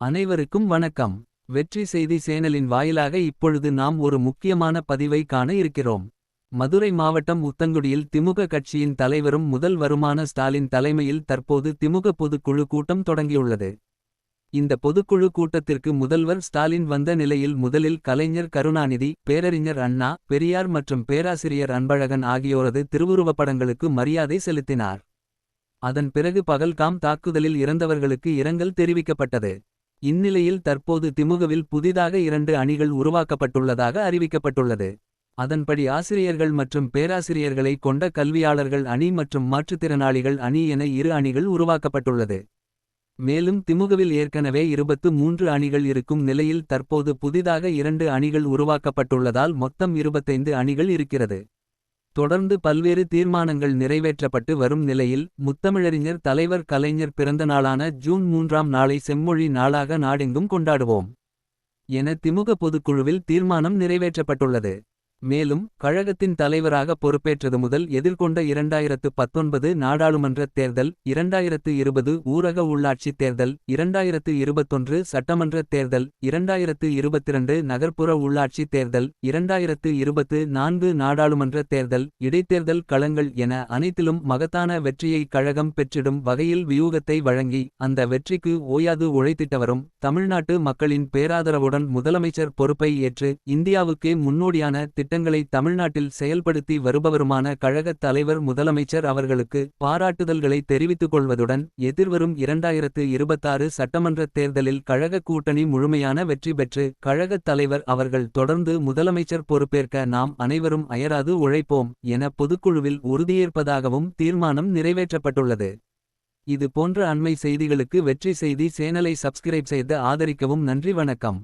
அனைவருக்கும் வணக்கம். வெற்றி செய்தி சேனலின் வாயிலாக இப்பொழுது நாம் ஒரு முக்கியமான பதிவை காண இருக்கிறோம். மதுரை மாவட்டம் உத்தங்குடியில் திமுக கட்சியின் தலைவரும் முதல் வருமான ஸ்டாலின் தலைமையில் தற்போது திமுக பொதுக்குழு கூட்டம் தொடங்கியுள்ளது. இந்த பொதுக்குழு கூட்டத்திற்கு முதல்வர் ஸ்டாலின் வந்த நிலையில் முதலில் கலைஞர் கருணாநிதி பேரறிஞர் அண்ணா பெரியார் மற்றும் பேராசிரியர் அன்பழகன் ஆகியோரது திருவுருவப்படங்களுக்கு மரியாதை செலுத்தினார். அதன் பிறகு பகல்காம் தாக்குதலில் இறந்தவர்களுக்கு இரங்கல் தெரிவிக்கப்பட்டது. இந்நிலையில் தற்போது திமுகவில் புதிதாக இரண்டு அணிகள் உருவாக்கப்பட்டுள்ளதாக அறிவிக்கப்பட்டுள்ளது. அதன்படி ஆசிரியர்கள் மற்றும் பேராசிரியர்களை கொண்ட கல்வியாளர்கள் அணி மற்றும் மாற்றுத்திறனாளிகள் அணி என இரு அணிகள் உருவாக்கப்பட்டுள்ளது. மேலும் திமுகவில் ஏற்கனவே இருபத்து மூன்று அணிகள் இருக்கும் நிலையில் தற்போது புதிதாக இரண்டு அணிகள் உருவாக்கப்பட்டுள்ளதால் மொத்தம் இருபத்தைந்து அணிகள் இருக்கிறது. தொடர்ந்து பல்வேறு தீர்மானங்கள் நிறைவேற்றப்பட்டு வரும் நிலையில் முத்தமிழறிஞர் தலைவர் கலைஞர் பிறந்த நாளான ஜூன் மூன்றாம் நாளை செம்மொழி நாளாக நாடெங்கும் கொண்டாடுவோம். என திமுக பொதுக்குழுவில் தீர்மானம் நிறைவேற்றப்பட்டுள்ளது. மேலும் கழகத்தின் தலைவராக பொறுப்பேற்றது முதல் எதிர்கொண்ட இரண்டாயிரத்து பத்தொன்பது நாடாளுமன்ற தேர்தல் இரண்டாயிரத்து இருபது ஊரக உள்ளாட்சித் தேர்தல் இரண்டாயிரத்து இருபத்தொன்று சட்டமன்ற தேர்தல் இரண்டாயிரத்து இருபத்திரண்டு நகர்ப்புற உள்ளாட்சி தேர்தல் இரண்டாயிரத்து இருபத்து நான்கு நாடாளுமன்ற தேர்தல் இடைத்தேர்தல் களங்கள் என அனைத்திலும் மகத்தான வெற்றியை கழகம் பெற்றிடும் வகையில் வியூகத்தை வழங்கி அந்த வெற்றிக்கு ஓயாது உழைத்திட்டவரும் தமிழ்நாட்டு மக்களின் பேராதரவுடன் முதலமைச்சர் பொறுப்பை ஏற்று இந்தியாவுக்கே முன்னோடியான திட்டங்களை தமிழ்நாட்டில் செயல்படுத்தி வருபவருமான கழகத் தலைவர் முதலமைச்சர் அவர்களுக்கு பாராட்டுதல்களை தெரிவித்துக் கொள்வதுடன் எதிர்வரும் இரண்டாயிரத்து இருபத்தாறு சட்டமன்ற தேர்தலில் கழக கூட்டணி முழுமையான வெற்றி பெற்று கழகத் தலைவர் அவர்கள் தொடர்ந்து முதலமைச்சர் பொறுப்பேற்க நாம் அனைவரும் அயராது உழைப்போம் என பொதுக்குழுவில் உறுதியேற்பதாகவும் தீர்மானம் நிறைவேற்றப்பட்டுள்ளது. இது போன்ற அண்மை செய்திகளுக்கு வெற்றி செய்தி சேனலை சப்ஸ்கிரைப் செய்து ஆதரிக்கவும் நன்றி வணக்கம்.